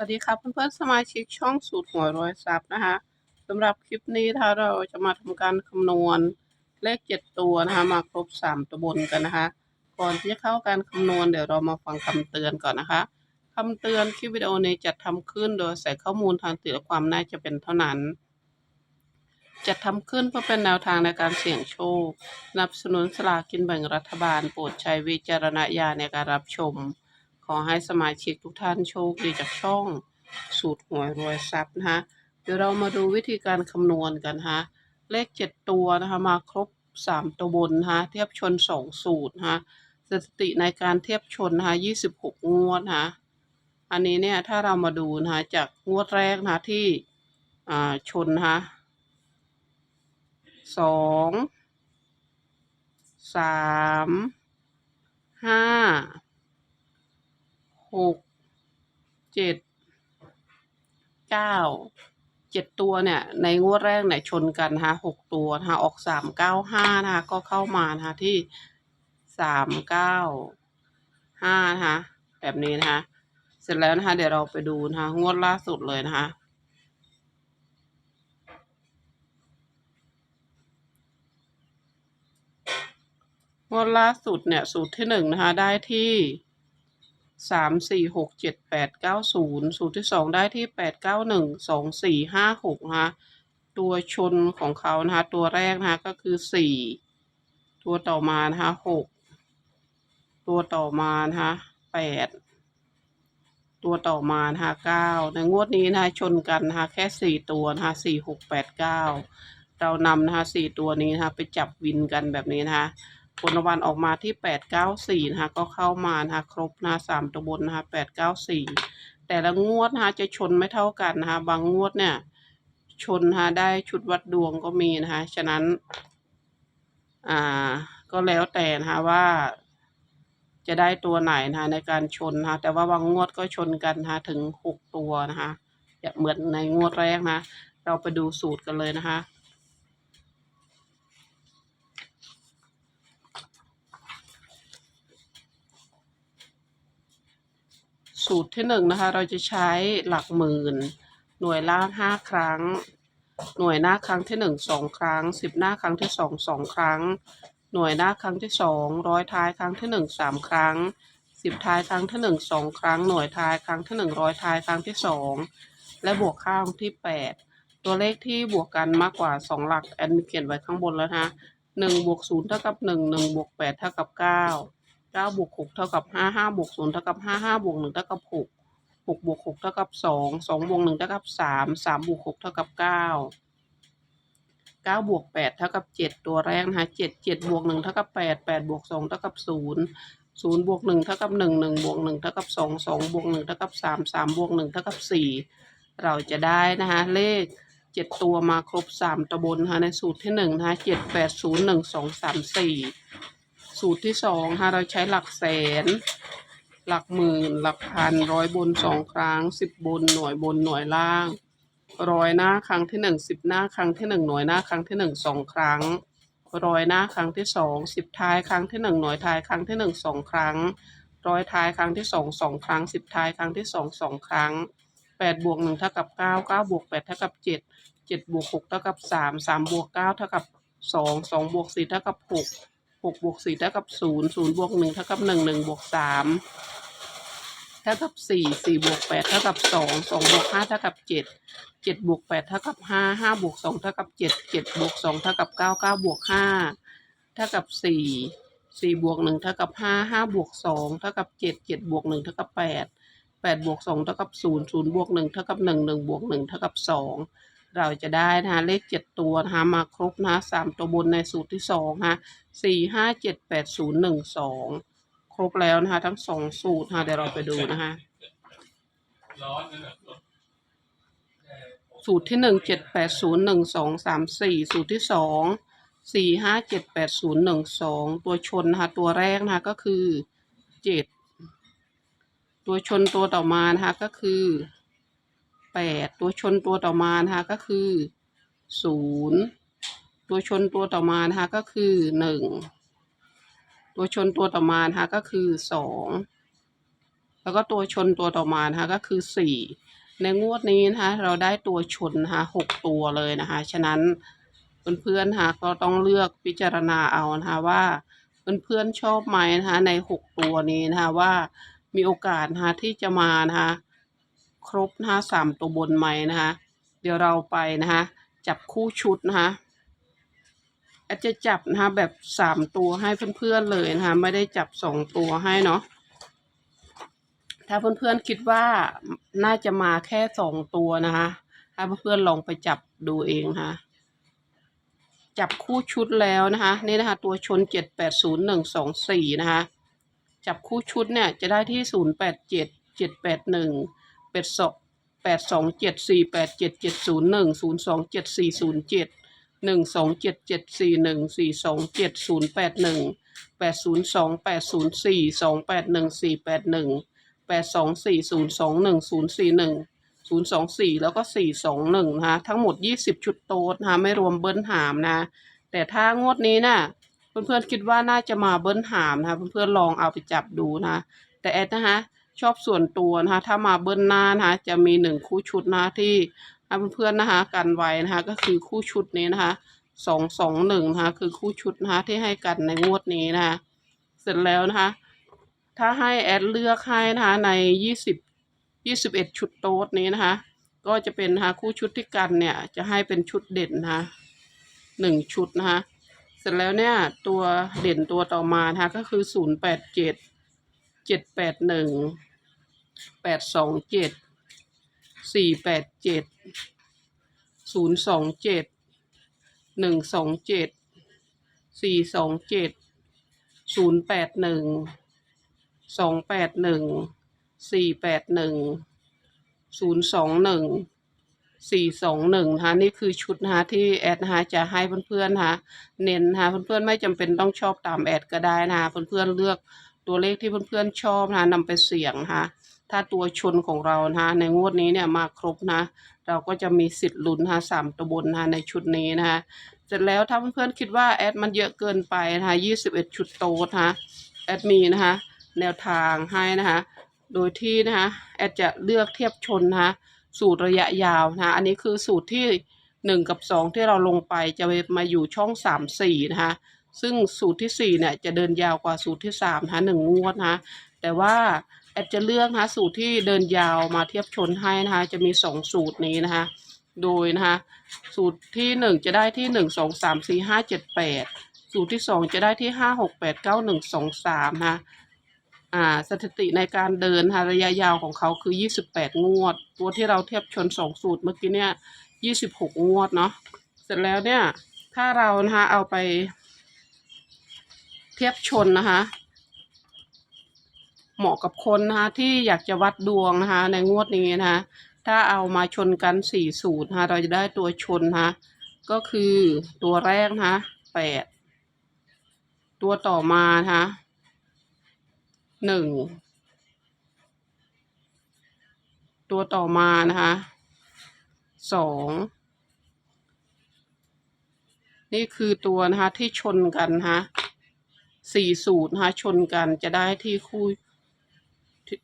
สวัสดีครับเพื่อนๆสมาชิกช่องสูตรหวยรวยทรัพย์นะคะสำหรับคลิปนี้ถ้าเราจะมาทำการคำนวณเลขเจ็ดตัวนะคะมาครบสามตัวบนกันนะคะ ก่อนที่จะเข้าการคำนวณเดี๋ยวเรามาฟังคำเตือนก่อนนะคะคำเตือนคลิปวิดีโอนี้จัดทำขึ้นโดยใส่ข้อมูลทางติและความน่าจะเป็นเท่านั้น จัดทำขึ้นเพื่อเป็นแนวทางในการเสี่ยงโชคสนับสนุนสลากกินแบ่งรัฐบาลโปรดใช้วิจารณญาณในการรับชม ขอให้สมาชิกทุกท่านโชคดีจากช่องสูตรหวยรวยทรัพย์นะคะเดี๋ยวเรามาดูวิธีการคำนวณกันนะคะเลขเจ็ดตัวนะคะมาครบสามตัวบนนะคะเทียบชนสองสูตรนะคะสถิติในการเทียบชนนะคะยี่สิบหกงวดนะคะอันนี้เนี่ยถ้าเรามาดูนะคะจากงวดแรกนะคะที่อ่าชนนะคะสองสามห้า หกเจ็ดเก้าเจ็ดตัวเนี่ย ในงวดแรกเนี่ยชนกันนะหกตัวนะออกสามเก้าห้านะคะก็เข้ามานะที่สามเก้าห้านะคะแบบนี้นะคะเสร็จแล้วนะคะเดี๋ยวเราไปดูนะคะงวดล่าสุดเลยนะคะงวดล่าสุดเนี่ยสูตรที่หนึ่งนะคะได้ที่ สามสี่หกเจ็ดแปดเก้าศูนย์สูตรที่สองได้ที่แปดเก้าหนึ่งสองสี่ห้าหกนะคะตัวชนของเขานะคะตัวแรกนะคะก็คือสี่ตัวต่อมานะคะหกตัวต่อมานะคะแปดตัวต่อมานะคะเก้าในงวดนี้นะคะชนกันนะคะแค่สี่ตัวนะคะสี่หกแปดเก้าเรานำนะคะสี่ตัวนี้นะคะไปจับวินกันแบบนี้นะคะ ผลรางวัลออกมาที่แปดเก้าสี่นะคะ ก็เข้ามานะคะ ครบนะสามตัวบนนะคะแปดเก้าสี่แต่ละงวดนะคะจะชนไม่เท่ากันนะคะ บางงวดเนี่ย ชนนะคะได้ชุดวัดดวงก็มีนะคะ ฉะนั้น อ่า ก็แล้วแต่นะคะว่าจะได้ตัวไหนนะคะในการชนนะคะแต่ว่าบางงวดก็ชนกันนะคะถึงหกตัวนะคะอย่าเหมือนในงวดแรกนะ เราไปดูสูตรกันเลยนะคะ สูตรที่หนึ่งนะคะ เราจะใช้หลักหมื่น หน่วยล่างห้าครั้ง หน่วยหน้าครั้งที่หนึ่งสองครั้งสิบหน้าครั้งที่สองสองครั้ง หน่วยหน้าครั้งที่สองร้อยท้ายครั้งที่หนึ่งสามครั้งสิบท้ายครั้งที่หนึ่งสองครั้ง หน่วยท้ายครั้งที่หนึ่งร้อยท้ายครั้งที่สองและบวกข้างที่แปดตัวเลขที่บวกกันมากกว่าสองหลักแอนมีเขียนไว้ข้างบนแล้วนะหนึ่งบวกศูนย์เท่ากับหนึ่งหนึ่งบวกแปดเท่ากับเก้า เก้าบวกหกเท่ากับห้าห้าบวกศูนย์เท่ากับห้าห้าบวกหนึ่งเท่ากับหกหกบวกหกเท่ากับสองสองบวกหนึ่งเท่ากับสามสามบวกหกเท่ากับเก้าเก้าบวกแปดเท่ากับเจ็ดตัวแรกนะคะเจ็ดเจ็ดบวกหนึ่งเท่ากับแปดแปดบวกสองเท่ากับศูนย์ศูนย์บวกหนึ่งเท่ากับหนึ่งหนึ่งบวกหนึ่งเท่ากับสองสองบวกหนึ่งเท่ากับสามสามบวกหนึ่งเท่ากับสี่เราจะได้นะคะเลขเจ็ดตัวมาครบสามตัวบนนะคะในสูตรที่หนึ่งนะคะเจ็ดแปดศูนย์หนึ่งสองสามสี่ สูตรที่สองค่ะเราใช้หลักแสน หลักหมื่น หลักพันร้อยบนสองครั้งสิบบนหน่วยบนหน่วยล่างร้อยหน้าครั้งที่หนึ่งสิบหน้าครั้งที่หนึ่งหน่วยหน้าครั้งที่หนึ่งสองครั้งร้อยหน้าครั้งที่สองสิบท้ายครั้งที่หนึ่งหน่วยท้ายครั้งที่หนึ่งสองครั้งร้อยท้ายครั้งที่สองสองครั้งสิบท้ายครั้งที่สองสองครั้งแปดบวกหนึ่งเท่ากับเก้าเก้าบวกแปดเท่ากับเจ็ดเจ็ดบวกหกเท่ากับสามสามบวกเก้าเท่ากับสองสองบวกสี่เท่ากับหก หกบวกสี่เท่ากับศูนย์ศูนย์บวกหนึ่งเท่ากับหนึ่งหนึ่งบวกสามเท่ากับสี่สี่บวกแปดเท่ากับสองสองบวกห้าเท่ากับเจ็ดเจ็ดบวกแปดเท่ากับห้าห้าบวกสองเท่ากับเจ็ดเจ็ดบวกสองเท่ากับเก้าเก้าบวกห้าเท่ากับสี่สี่บวกหนึ่งเท่ากับห้าห้าบวกสองเท่ากับเจ็ดเจ็ดบวกหนึ่งเท่ากับแปดแปดบวกสองเท่ากับศูนย์ศูนย์บวกหนึ่งเท่ากับหนึ่งหนึ่งบวกหนึ่งเท่ากับสอง เราจะได้นะคะเลขเจ็ดตัวนะคะมาครบนะสามตัวบนในสูตรที่สองนะคะสี่ห้าเจ็ดแปดศูนย์หนึ่งสองครบแล้วนะคะทั้งสองสูตรนะคะเดี๋ยวเราไปดูนะคะสูตรที่หนึ่งเจ็ดแปดศูนย์หนึ่งสองสามสี่สูตรที่สองสี่ห้าเจ็ดแปดศูนย์หนึ่งสองตัวชนนะคะตัวแรกนะคะก็คือเจ็ดตัวชนตัวต่อมานะคะก็คือ ดตัวชนตัวต่อมานะคะก็คือศูนย์ตัวชนตัวต่อมานะคะก็คือหนึ่งตัวชนตัวต่อมานะคะก็คือสองแล้วก็ตัวชนตัวต่อมานะคะก็คือสี่ในงวดนี้นะคะเราได้ตัวชนนะคะหกตัวเลยนะคะฉะนั้นเพื่อนๆนะคะก็ต้องเลือกพิจารณาเอานะคะว่าเพื่อนๆชอบไหมนะคะในหกตัวนี้นะคะว่ามีโอกาสนะคะที่จะมานะคะ ครบนะคะสามตัวบนไหมนะคะเดี๋ยวเราไปนะคะจับคู่ชุดนะคะอาจจะจับนะคะแบบสามตัวให้เพื่อนๆเลยนะคะไม่ได้จับสองตัวให้เนาะถ้าเพื่อนๆคิดว่าน่าจะมาแค่สองตัวนะคะถ้าเพื่อนๆลองไปจับดูเองนะคะจับคู่ชุดแล้วนะคะนี่นะคะตัวชนเจ็ดแปดศูนย์หนึ่งสองสี่นะคะจับคู่ชุดเนี่ยจะได้ที่ศูนย์แปดเจ็ดเจ็ดแปดหนึ่ง แปดสองแปดสองเจ็ดสี่แปดเจ็ดเจ็ดศูนย์หนึ่งศูนย์สองเจ็ดสี่ศูนย์เจ็ดหนึ่งสองเจ็ดเจ็ดสี่หนึ่งสี่สองเจ็ดศูนย์แปดหนึ่งแปดศูนย์สองแปดศูนย์สี่สองแปดหนึ่งสี่แปดหนึ่งแปดสองสี่ศูนย์สองหนึ่งศูนย์สี่หนึ่งศูนย์สองสี่แล้วก็สี่สองหนึ่งนะคะทั้งหมดยี่สิบชุดโต๊ดนะคะไม่รวมเบิ้ลหามนะ แต่ถ้างวดนี้น่ะเพื่อนๆคิดว่าน่าจะมาเบิ้ลหามนะคะเพื่อนๆลองเอาไปจับดูนะ แต่แอดนะคะ ชอบส่วนตัวนะคะถ้ามาเบิ้ลหน้านะคะจะมีหนึ่งคู่ชุดนะคะที่ให้เพื่อนๆนะคะกันไว้นะคะก็คือคู่ชุดนี้นะคะสองสองหนึ่งนะคะคือคู่ชุดนะคะที่ให้กันในงวดนี้นะคะเสร็จแล้วนะคะถ้าให้แอดเลือกให้นะคะในยี่สิบยี่สิบเอ็ดชุดโต๊ดนี้นะคะก็จะเป็นนะคะคู่ชุดที่กันเนี่ยจะให้เป็นชุดเด่นนะคะหนึ่งชุดนะคะเสร็จแล้วเนี่ยตัวเด่นตัวต่อมานะคะก็คือศูนย์แปดเจ็ดเจ็ดแปดหนึ่ง แปดสองเจ็ดสี่แปดเจ็ดศูนย์สองเจ็ดหนึ่งสองเจ็ดสี่สองเจ็ดศูนย์แปดหนึ่งสองแปดหนึ่งสี่แปดหนึ่งศูนย์สองหนึ่งสี่สองหนึ่งนะนี่คือชุดนะที่แอดนะจะให้เพื่อนๆนะคะเน้นนะเพื่อนๆไม่จำเป็นต้องชอบตามแอดก็ได้นะเพื่อนๆเลือกตัวเลขที่เพื่อนๆชอบนะคะนำไปเสี่ยงนะคะ ถ้าตัวชนของเรานะในงวดนี้เนี่ยมาครบนะ เราก็จะมีสิทธิ์ลุ้นนะสามตัวบนนะในชุดนี้นะคะเสร็จแล้วถ้าเพื่อนๆคิดว่าแอดมันเยอะเกินไปนะคะยี่สิบเอ็ดชุดโต๊ดนะคะแอดมีนะคะแนวทางให้นะคะโดยที่นะคะแอดจะเลือกเทียบชนนะคะสูตรระยะยาวนะอันนี้คือสูตรที่หนึ่งกับสองที่เราลงไปจะมาอยู่ช่องสามสี่นะคะซึ่งสูตรที่สี่เนี่ยจะเดินยาวกว่าสูตรที่สามนะคะหนึ่งงวดนะแต่ว่า ดจะเลือกนะคะสูตรที่เดินยาวมาเทียบชนให้นะคะ จะมีสองสูตรนี้นะคะ โดยนะคะ สูตรที่หนึ่งจะได้ที่หนึ่งสองสามสี่ห้าเจ็ดแปดสูตรที่สองจะได้ที่ห้าหกแปดเก้าหนึ่งสองสามนะคะอ่าสถิติในการเดินค่ะระยะยาวของเขาคือ28งวด ตัวที่เราเทียบชนสองสูตรเมื่อกี้เนี่ย26งวดเนาะเสร็จแล้วเนี่ย ถ้าเรานะคะเอาไป เทียบชนนะคะ เหมาะกับคนนะคะที่อยากจะวัดดวงนะคะในงวดนี้นะคะถ้าเอามาชนกันสี่สูตรนะคะเราจะได้ตัวชนนะคะก็คือตัวแรกนะคะแปดตัวต่อมานะคะหนึ่งตัวต่อมานะคะสองนี่คือตัวนะคะที่ชนกันนะคะสี่สูตรนะคะชนกันจะได้ที่คู่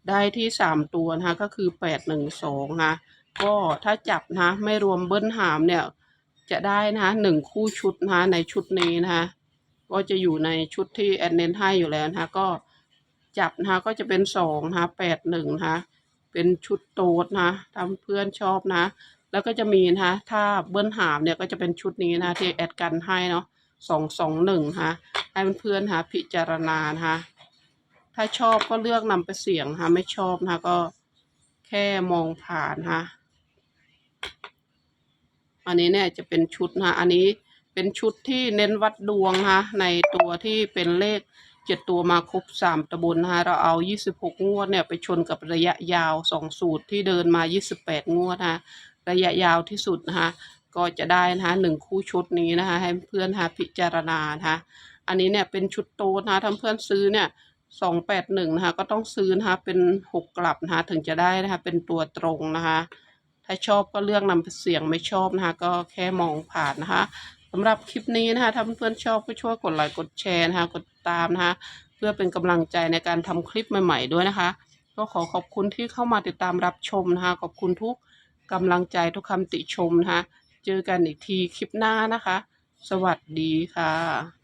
ได้ที่สามตัวนะคะก็คือแปดหนึ่งสองนะก็ถ้าจับนะไม่รวมเบิ้ลหามเนี่ยจะได้นะคะหนึ่งคู่ชุดนะคะในชุดนี้นะคะก็จะอยู่ในชุดที่แอนเน้นให้อยู่แล้วนะคะก็จับนะคะก็จะเป็นสองนะคะแปดหนึ่งนะคะเป็นชุดโต๊ดนะทำเพื่อนชอบนะ แล้วก็จะมีนะคะถ้าเบิ้ลหามเนี่ยก็จะเป็นชุดนี้นะที่แอดกันให้เนาะสองสองหนึ่งนะให้เพื่อนๆนะพิจารณานะ ถ้าชอบก็เลือกนำไปเสี่ยงนะคะไม่ชอบนะคะก็แค่มองผ่านนะคะอันนี้เนี่ยจะเป็นชุดนะคะอันนี้เป็นชุดที่เน้นวัดดวงนะคะในตัวที่เป็นเลขเจ็ดตัวมาครบสามตะบนนะคะเราเอายี่สิบหกงวดเนี่ยไปชนกับระยะยาวสองสูตรที่เดินมายี่สิบแปดงวดนะคะระยะยาวที่สุดนะคะก็จะได้นะคะหนึ่งคู่ชุดนี้นะคะให้เพื่อนนะคะพิจารณานะคะอันนี้เนี่ยเป็นชุดโต๊ดนะคะถ้าเพื่อนซื้อเนี่ย สองแปดหนึ่งนะคะ ก็ต้องซื้อนะคะเป็นหกกลับนะคะถึงจะได้นะคะ เป็นตัวตรงนะคะ ถ้าชอบก็เลือกนำเสียงไม่ชอบนะคะ ก็แค่มองผ่านนะคะสำหรับคลิปนี้นะคะถ้าเพื่อนๆชอบก็ช่วยกดไลค์กดแชร์นะคะกดตามนะคะ เพื่อเป็นกำลังใจในการทำคลิปใหม่ ๆ ด้วยนะคะ ก็ขอขอบคุณที่เข้ามาติดตามรับชมนะคะ ขอบคุณทุกกำลังใจทุกคำติชมนะคะ เจอกันอีกทีคลิปหน้านะคะ สวัสดีค่ะ